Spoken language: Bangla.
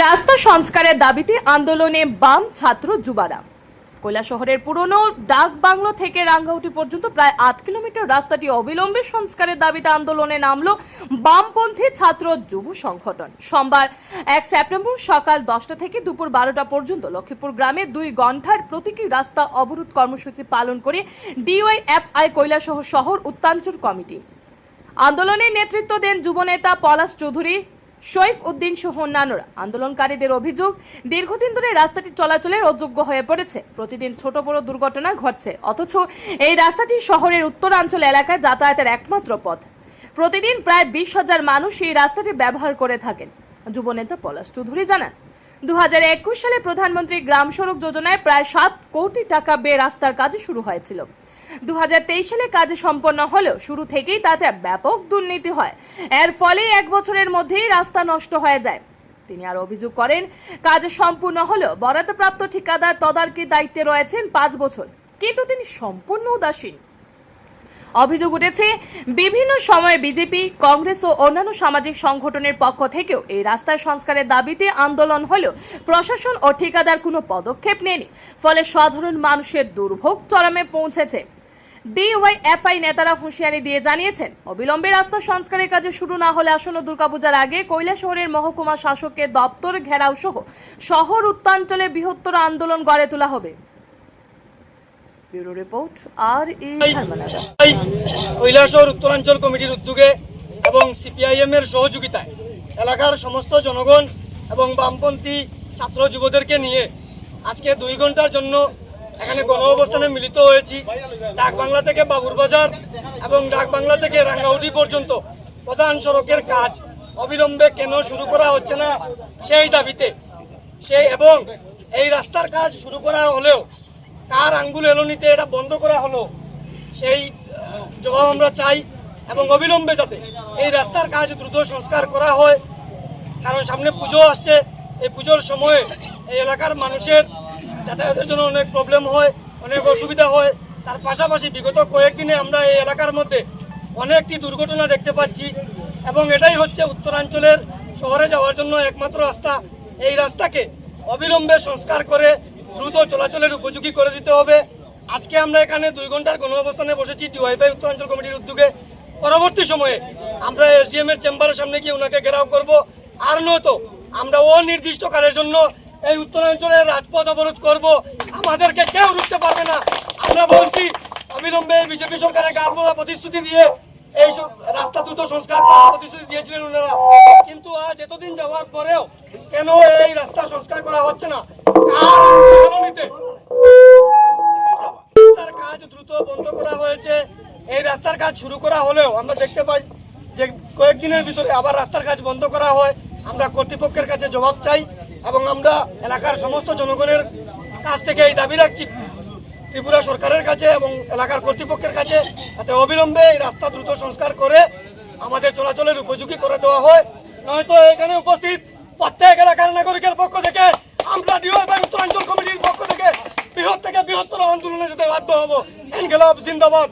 রাস্তা সংস্কারের দাবিতে আন্দোলনে বাম ছাত্র যুবারা। কৈলা শহরের পুরনো ডাক বাংলো থেকে রাঙ্গাউটি পর্যন্ত প্রায় আট কিলোমিটার রাস্তাটি অবিলম্বে সংস্কারের দাবিতে আন্দোলনে নামলো বামপন্থী ছাত্র যুব সংগঠন। সোমবার এক সেপ্টেম্বর সকাল দশটা থেকে দুপুর বারোটা পর্যন্ত লক্ষ্মীপুর গ্রামে দুই ঘণ্টার প্রতীকী রাস্তা অবরোধ কর্মসূচি পালন করে ডিওয়াইএফআই কৈলাসহ শহর উত্তাঞ্চল কমিটি। আন্দোলনে নেতৃত্ব দেন যুবনেতা পলাশ চৌধুরী। শৈফ উদ্দিন সহ অন্যান্যরা। আন্দোলনকারীদের অভিযোগ, দীর্ঘদিন ধরে রাস্তাটি চলাচলের অযোগ্য হয়ে পড়েছে। প্রতিদিন ছোট বড় দুর্ঘটনা ঘটছে। অথচ এই রাস্তাটি শহরের উত্তরাঞ্চল এলাকায় যাতায়াতের একমাত্র পথ। প্রতিদিন প্রায় বিশ হাজার মানুষ এই রাস্তাটি ব্যবহার করে থাকেন। যুবনেতা পলাশ চৌধুরী জানান দু হাজার একুশ সালে প্রধানমন্ত্রী গ্রাম সড়ক যোজনায় প্রায় সাত কোটি টাকা ব্যয়ে রাস্তার কাজ শুরু হয়েছিল। দু হাজার তেইশ সালে কাজ সম্পন্ন হলেও শুরু থেকেই তাতে ব্যাপক দুর্নীতি হয়। এর ফলে এক বছরের মধ্যেই রাস্তা নষ্ট হয়ে যায়। তিনি আর অভিযোগ করেন, কাজ সম্পূর্ণ হলেও বরাদ্দপ্রাপ্ত ঠিকাদার তদারকি দায়িত্বে রয়েছেন পাঁচ বছর। কিন্তু তিনি সম্পূর্ণ উদাসীন। অভিযোগ উঠেছে, বিভিন্ন সময়ে বিজেপি, কংগ্রেস ও অন্যান্য সামাজিক সংগঠনের পক্ষ থেকেও এই রাস্তার সংস্কারের দাবিতে আন্দোলন হলেও প্রশাসন ও ঠিকাদার কোনো পদক্ষেপ নেয়নি। ফলে সাধারণ মানুষের দুর্ভোগ চরমে পৌঁছেছে। ডিওয়াইএফআই নেতারা হুঁশিয়ারি দিয়ে জানিয়েছেন, অবিলম্বে রাস্তা সংস্কারের কাজে শুরু না হলে আসন্ন দুর্গাপূজার আগে কৈলা শহরের মহকুমা শাসকের দপ্তর ঘেরাও সহ শহর উত্তাঞ্চলে বৃহত্তর আন্দোলন গড়ে তোলা হবে। ব্যুরো রিপোর্ট, আর ধর্মনগর উত্তরাঞ্চল কমিটির উদ্যোগে এবং সিপিআইএম এর সহযোগিতায় এলাকার সমস্ত জনগণ এবং বামপন্থী ছাত্র যুবদেরকে নিয়ে আজকে দুই ঘণ্টার জন্য এখানে গণ অবস্থানে মিলিত হয়েছি। ডাক বাংলা থেকে বাবুর বাজার এবং ডাক বাংলা থেকে রাঙ্গাউটি পর্যন্ত প্রধান সড়কের কাজ অবিলম্বে কেন শুরু করা হচ্ছে না সেই দাবিতে সেই এবং এই রাস্তার কাজ শুরু করা হলেও কার আঙ্গুল এলোনিতে এটা বন্ধ করা হলো। সেই জবাব আমরা চাই এবং অবিলম্বে যাতে এই রাস্তার কাজ দ্রুত সংস্কার করা হয়। কারণ সামনে পুজো আসছে। এই পুজোর সময়ে এই এলাকার মানুষের যাতায়াতের জন্য অনেক প্রবলেম হয়, অনেক অসুবিধা হয়। তার পাশাপাশি বিগত কয়েকদিনে আমরা এই এলাকার মধ্যে অনেকটি দুর্ঘটনা দেখতে পাচ্ছি এবং এটাই হচ্ছে উত্তরাঞ্চলের শহরে যাওয়ার জন্য একমাত্র রাস্তা। এই রাস্তাকে অবিলম্বে সংস্কার করে দ্রুত চলাচলের উপযোগী করে দিতে হবে। আজকে আমরা এখানে দুই ঘণ্টার গণ অবস্থানে বসেছি ডিওয়াইফাই উত্তরাঞ্চল কমিটির উদ্যোগে। পরবর্তী সময়ে আমরা এসডিএম এর চেম্বারের সামনে গিয়ে ওনাকে ঘেরাও করব। আর নয়তো আমরা অনির্দিষ্টকালের জন্য এই উত্তরাঞ্চলের রাজপথ অবরোধ করব। আমাদেরকে কেউ রুখতে পারবে না। আমরা বলছি, অবিলম্বে বিজেপি সরকারের গাল বলা প্রতিশ্রুতি দিয়ে এই সব রাস্তা দ্রুত সংস্কার প্রতিশ্রুতি দিয়েছিলেন ওনারা। কিন্তু আজ এতদিন যাওয়ার পরেও কেন এই রাস্তা সংস্কার করা হচ্ছে না? রাস্তার কাজ দ্রুত বন্ধ করা হয়েছে। এই রাস্তার কাজ শুরু করা হলেও আমরা দেখতে পাই যে কয়েকদিনের ভিতরে আবার রাস্তার কাজ বন্ধ করা হয়। আমরা কর্তৃপক্ষের কাছে জবাব চাই এবং আমরা এলাকার সমস্ত জনগণের কাছ থেকে এই দাবি রাখছি। ত্রিপুরা সরকারের কাছে এবং এলাকার কর্তৃপক্ষের কাছে যাতে অবিলম্বে এই রাস্তা দ্রুত সংস্কার করে আমাদের চলাচলের উপযোগী করে দেওয়া হয়। নয়তো এখানে উপস্থিত প্রত্যেক এলাকার নাগরিকের পক্ষ থেকে, আমরা উত্তরাঞ্চল কমিটির পক্ষ থেকে বৃহৎ থেকে বৃহত্তর আন্দোলনে যেতে বাধ্য হব। ইনকলাব জিন্দাবাদ।